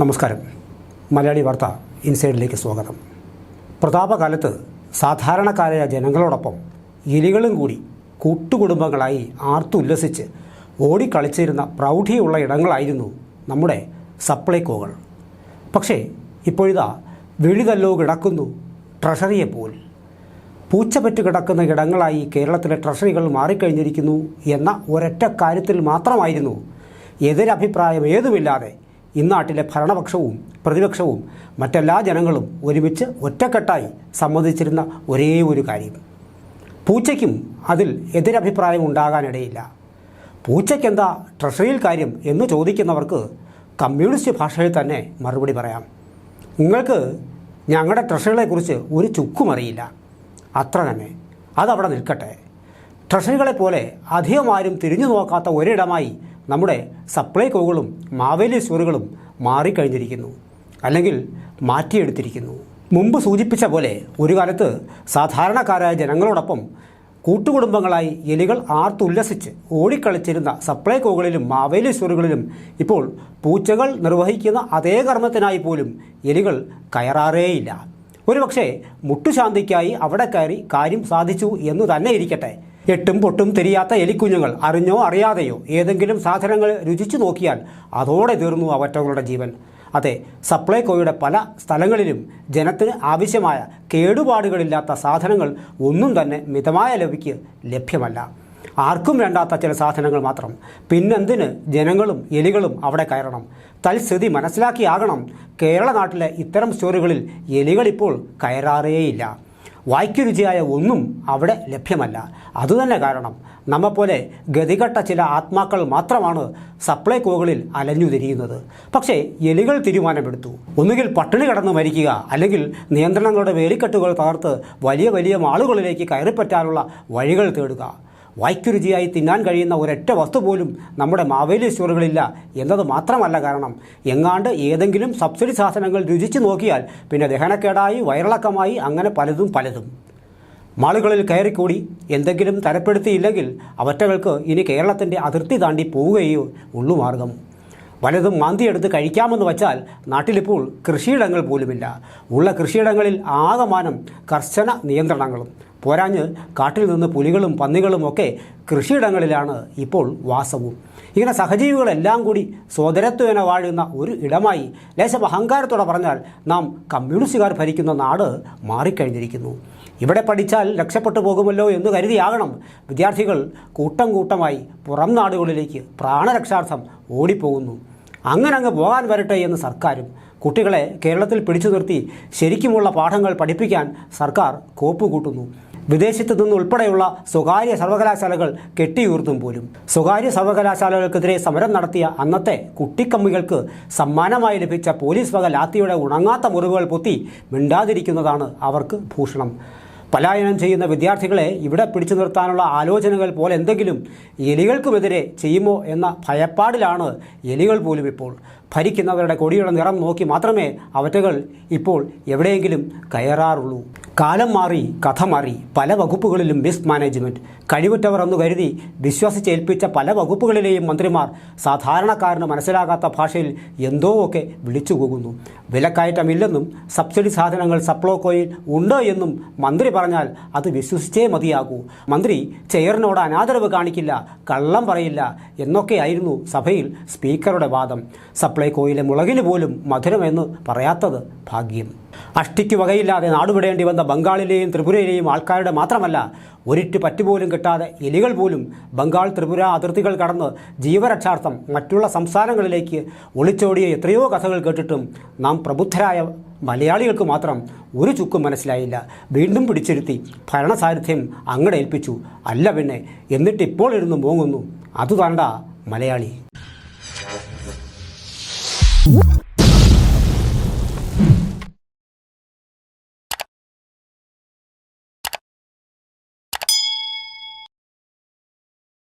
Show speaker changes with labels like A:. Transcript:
A: നമസ്കാരം. മലയാളി വാർത്ത ഇൻസൈഡിലേക്ക് സ്വാഗതം. പ്രതാപകാലത്ത് സാധാരണക്കാരായ ജനങ്ങളോടൊപ്പം എലികളും കൂടി കൂട്ടുകുടുംബങ്ങളായി ആർത്തുല്ലസിച്ച് ഓടിക്കളിച്ചിരുന്ന പ്രൗഢിയുള്ള ഇടങ്ങളായിരുന്നു നമ്മുടെ സപ്ലൈകോകൾ. പക്ഷേ ഇപ്പോഴിതാ വെളിതല്ലോ കിടക്കുന്നു ട്രഷറിയെപ്പോൽ പൂച്ചപറ്റ് കിടക്കുന്ന ഇടങ്ങളായി കേരളത്തിലെ ട്രഷറികൾ മാറിക്കഴിഞ്ഞിരിക്കുന്നു എന്ന ഒരൊറ്റ കാര്യത്തിൽ മാത്രമായിരുന്നു എതിരഭിപ്രായം ഏതുമില്ലാതെ ഇന്നാട്ടിലെ ഭരണപക്ഷവും പ്രതിപക്ഷവും മറ്റെല്ലാ ജനങ്ങളും ഒരുമിച്ച് ഒറ്റക്കെട്ടായി സമ്മതിച്ചിരുന്ന ഒരേ ഒരു കാര്യം. പൂച്ചയ്ക്കും അതിൽ എതിരഭിപ്രായം ഉണ്ടാകാനിടയില്ല. പൂച്ചയ്ക്കെന്താ ട്രഷറിയിൽ കാര്യം എന്ന് ചോദിക്കുന്നവർക്ക് കമ്മ്യൂണിസ്റ്റ് ഭാഷയിൽ തന്നെ മറുപടി പറയാം. നിങ്ങൾക്ക് ഞങ്ങളുടെ ട്രഷറികളെക്കുറിച്ച് ഒരു ചുക്കും അറിയില്ല. അത്ര തന്നെ. അതവിടെ നിൽക്കട്ടെ. ട്രഷറികളെപ്പോലെ അധികമാരും അധികം തിരിഞ്ഞു നോക്കാത്ത ഒരിടമായി നമ്മുടെ സപ്ലൈ സപ്ലൈകോകളും മാവേലി സ്റ്റോറുകളും മാറിക്കഴിഞ്ഞിരിക്കുന്നു. അല്ലെങ്കിൽ മാറ്റിയെടുത്തിരിക്കുന്നു. മുമ്പ് സൂചിപ്പിച്ച പോലെ ഒരു കാലത്ത് സാധാരണക്കാരായ ജനങ്ങളോടൊപ്പം കൂട്ടുകുടുംബങ്ങളായി എലികൾ ആർത്തുല്ലസിച്ച് ഓടിക്കളിച്ചിരുന്ന സപ്ലൈ സപ്ലൈകോകളിലും മാവേലി സ്റ്റോറുകളിലും ഇപ്പോൾ പൂച്ചകൾ നിർവഹിക്കുന്ന അതേ കർമ്മത്തിനായി പോലും എലികൾ കയറാറേയില്ല. ഒരുപക്ഷെ മുട്ടുശാന്തിക്കായി അവിടെ കയറി കാര്യം സാധിച്ചു എന്ന് തന്നെ ഇരിക്കട്ടെ. എട്ടും പൊട്ടും തിരിയാത്ത എലിക്കുഞ്ഞുങ്ങൾ അറിഞ്ഞോ അറിയാതെയോ ഏതെങ്കിലും സാധനങ്ങൾ രുചിച്ചു നോക്കിയാൽ അതോടെ തീർന്നു അവറ്റകളുടെ ജീവൻ. അതെ സപ്ലൈകോയുടെ പല സ്ഥലങ്ങളിലും ജനത്തിന് ആവശ്യമായ കേടുപാടുകളില്ലാത്ത സാധനങ്ങൾ ഒന്നും തന്നെ മിതമായ ലവിക്ക് ലഭ്യമല്ല. ആർക്കും വേണ്ടാത്ത ചില സാധനങ്ങൾ മാത്രം. പിന്നെന്തിന് ജനങ്ങളും എലികളും അവിടെ കയറണം? തൽസ്ഥിതി മനസ്സിലാക്കിയാകണം. കേരള നാട്ടിലെ ഇത്തരം സ്റ്റോറുകളിൽ എലികളിപ്പോൾ കയറാറേയില്ല. വായ്ക്കു രുചിയായ ഒന്നും അവിടെ ലഭ്യമല്ല. അതുതന്നെ കാരണം നമ്മെപ്പോലെ ഗതികെട്ട ചില ആത്മാക്കൾ മാത്രമാണ് സപ്ലൈ സപ്ലൈകോകളിൽ അലഞ്ഞു തിരിയുന്നത് പക്ഷേ എലികൾ തീരുമാനമെടുത്തു. ഒന്നുകിൽ പട്ടിണി കിടന്ന് മരിക്കുക അല്ലെങ്കിൽ നിയന്ത്രണങ്ങളുടെ വേലിക്കെട്ടുകൾ തകർത്ത് വലിയ വലിയ മാളുകളിലേക്ക് കയറിപ്പറ്റാനുള്ള വഴികൾ തേടുക. വായ്ക്കുരുചിയായി തിന്നാൻ കഴിയുന്ന ഒരൊറ്റ വസ്തു പോലും നമ്മുടെ മാവേലി സ്റ്റോറുകളില്ല എന്നത് മാത്രമല്ല കാരണം. എങ്ങാണ്ട് ഏതെങ്കിലും സബ്സിഡി സാധനങ്ങൾ രുചിച്ചു നോക്കിയാൽ പിന്നെ ദഹനക്കേടായി വയറിളക്കമായി അങ്ങനെ പലതും പലതും. മാളുകളിൽ കയറിക്കൂടി എന്തെങ്കിലും തരപ്പെടുത്തിയില്ലെങ്കിൽ അവറ്റകൾക്ക് ഇനി കേരളത്തിന്റെ അതിർത്തി താണ്ടി പോവുകയോ ഉള്ളു മാർഗം. വലതും മാന്തിയെടുത്ത് കഴിക്കാമെന്ന് വച്ചാൽ നാട്ടിലിപ്പോൾ കൃഷിയിടങ്ങൾ പോലുമില്ല. ഉള്ള കൃഷിയിടങ്ങളിൽ ആകമാനം കർശന നിയന്ത്രണങ്ങളും പോരാഞ്ഞ് കാട്ടിൽ നിന്ന് പുലികളും പന്നികളും ഒക്കെ കൃഷിയിടങ്ങളിലാണ് ഇപ്പോൾ വാസവും. ഇങ്ങനെ സഹജീവികളെല്ലാം കൂടി സ്വതരത്വേന വാഴുന്ന ഒരു ഇടമായി ലേശം അഹങ്കാരത്തോടെ പറഞ്ഞാൽ നാം കമ്മ്യൂണിസ്റ്റുകാർ ഭരിക്കുന്ന നാട് മാറിക്കഴിഞ്ഞിരിക്കുന്നു. ഇവിടെ പഠിച്ചാൽ രക്ഷപ്പെട്ടു പോകുമല്ലോ എന്ന് കരുതിയാകണം വിദ്യാർത്ഥികൾ കൂട്ടം കൂട്ടമായി പുറം നാടുകളിലേക്ക് പ്രാണരക്ഷാർത്ഥം ഓടിപ്പോകുന്നു. അങ്ങനെ അങ്ങ് പോകാൻ വരട്ടെ എന്ന് സർക്കാരും കുട്ടികളെ കേരളത്തിൽ പിടിച്ചു നിർത്തി ശരിക്കുമുള്ള പാഠങ്ങൾ പഠിപ്പിക്കാൻ സർക്കാർ കോപ്പുകൂട്ടുന്നു. വിദേശത്ത് നിന്നുൾപ്പെടെയുള്ള സ്വകാര്യ സർവകലാശാലകൾ കെട്ടിയുയർത്തും പോലും. സ്വകാര്യ സർവകലാശാലകൾക്കെതിരെ സമരം നടത്തിയ അന്നത്തെ കുട്ടിക്കമ്മികൾക്ക് സമ്മാനമായി ലഭിച്ച പോലീസ് വക ലാത്തിയുടെ ഉണങ്ങാത്ത മുറിവുകൾ പൊത്തി മിണ്ടാതിരിക്കുന്നതാണ് അവർക്ക് ഭൂഷണം. പലായനം ചെയ്യുന്ന വിദ്യാർത്ഥികളെ ഇവിടെ പിടിച്ചു നിർത്താനുള്ള ആലോചനകൾ പോലെ എന്തെങ്കിലും എലികൾക്കുമെതിരെ ചെയ്യുമോ എന്ന ഭയപ്പാടിലാണ് എലികൾ പോലും ഇപ്പോൾ. ഭരിക്കുന്നവരുടെ കൊടിയുടെ നിറം നോക്കി മാത്രമേ അവറ്റകൾ ഇപ്പോൾ എവിടെയെങ്കിലും കയറാറുള്ളൂ. കാലം മാറി കഥ മാറി പല വകുപ്പുകളിലും മിസ് മാനേജ്മെന്റ് കഴിവുറ്റവർ എന്ന് കരുതി വിശ്വസിച്ചേൽപ്പിച്ച പല വകുപ്പുകളിലെയും മന്ത്രിമാർ സാധാരണക്കാരന് മനസ്സിലാകാത്ത ഭാഷയിൽ എന്തോ ഒക്കെ വിളിച്ചു പോകുന്നു വിലക്കയറ്റമില്ലെന്നും സബ്സിഡി സാധനങ്ങൾ സപ്ലോക്കോയിൽ ഉണ്ട് എന്നും മന്ത്രി പറഞ്ഞാൽ അത് വിശ്വസിച്ചേ മതിയാകൂ. മന്ത്രി ചെയറിനോട് അനാദരവ് കാണിക്കില്ല കള്ളം പറയില്ല എന്നൊക്കെയായിരുന്നു സഭയിൽ സ്പീക്കറുടെ വാദം. സപ്ലൈകോയിലെ മുളകിന് പോലും മധുരമെന്ന് പറയാത്തത് ഭാഗ്യം. അഷ്ടിക്ക് വകയില്ലാതെ നാടുവിടേണ്ടി വന്ന ബംഗാളിലെയും ത്രിപുരയിലെയും ആൾക്കാരുടെ മാത്രമല്ല ഒരിറ്റ് പറ്റുപോലും കിട്ടാതെ എലികൾ പോലും ബംഗാൾ ത്രിപുര അതിർത്തികൾ കടന്ന് ജീവരക്ഷാർത്ഥം മറ്റുള്ള സംസ്ഥാനങ്ങളിലേക്ക് ഒളിച്ചോടിയ എത്രയോ കഥകൾ കേട്ടിട്ടും നാം പ്രബുദ്ധരായ മലയാളികൾക്ക് മാത്രം ഒരു ചുക്കും മനസ്സിലായില്ല. വീണ്ടും പിടിച്ചിരുത്തി ഭരണസാരഥ്യം അങ്ങടെ ഏൽപ്പിച്ചു. അല്ല പിന്നെ എന്നിട്ട് ഇപ്പോൾ ഇരുന്ന് മോങ്ങുന്നു. അതു തണ്ട മലയാളി.